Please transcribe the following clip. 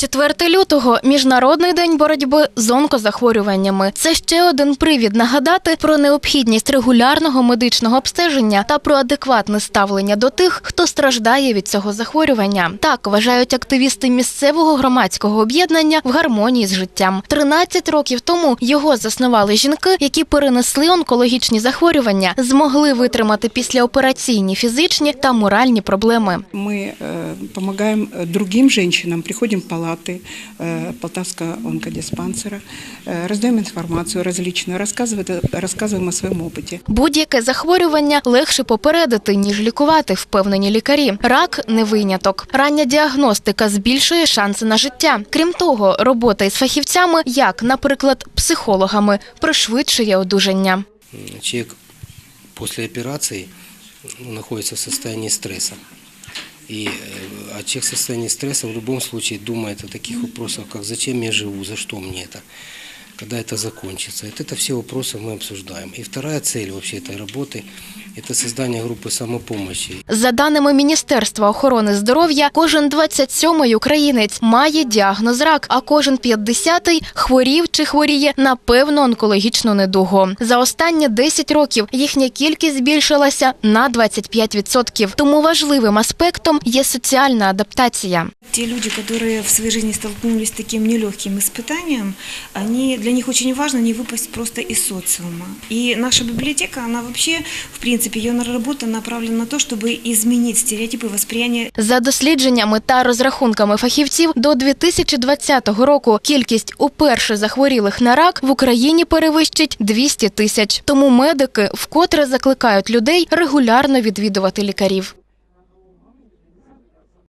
4 лютого міжнародний день боротьби з онкозахворюваннями. Це ще один привід нагадати про необхідність регулярного медичного обстеження та про адекватне ставлення до тих, хто страждає від цього захворювання. Так вважають активісти місцевого громадського об'єднання в гармонії з життям. 13 років тому його заснували жінки, які перенесли онкологічні захворювання, змогли витримати післяопераційні фізичні та моральні проблеми. Мы э, помогаем э, другим женщинам, приходим в палаты э, Полтавского онкодиспансера, э, раздаем информацию различную, рассказываем, рассказываем о своем опыте. Будь-яке захворювання легше попередити, ніж лікувати, впевнені лікарі. Рак не виняток. Рання діагностика збільшує шанси на життя. Крім того, робота із фахівцями, як, наприклад, психологами, пришвидшує одужання. человек после операции ну, находится в состоянии стресса. И, о а человек в состоянии стресса в любом случае думает о таких вопросах, как зачем я живу, за что мне это, когда это закончится. Вот это все вопросы мы обсуждаем. И вторая цель вообще этой работы – это создание группы самопомощи. За даними Міністерства охорони здоров'я, кожен 27-й українець має діагноз рак, а кожен 50-й хворів чи хворіє на певну онкологічну недугу. За останні 10 років їхня кількість збільшилася на 25%. Тому важливим аспектом є соціальна адаптація. Те люди, которые в своей жизни столкнулись с таким нелегким испытанием, они, для них очень важно не выпасть просто из социума. И наша библиотека, она вообще, в принципе, ее работа направлена на то, чтобы изменить стереотипы восприятия За дослідженнями та розрахунками фахівців, до 2020 року кількість уперше захворілих на рак в Україні перевищить 200 тисяч. Тому медики вкотре закликають людей регулярно відвідувати лікарів.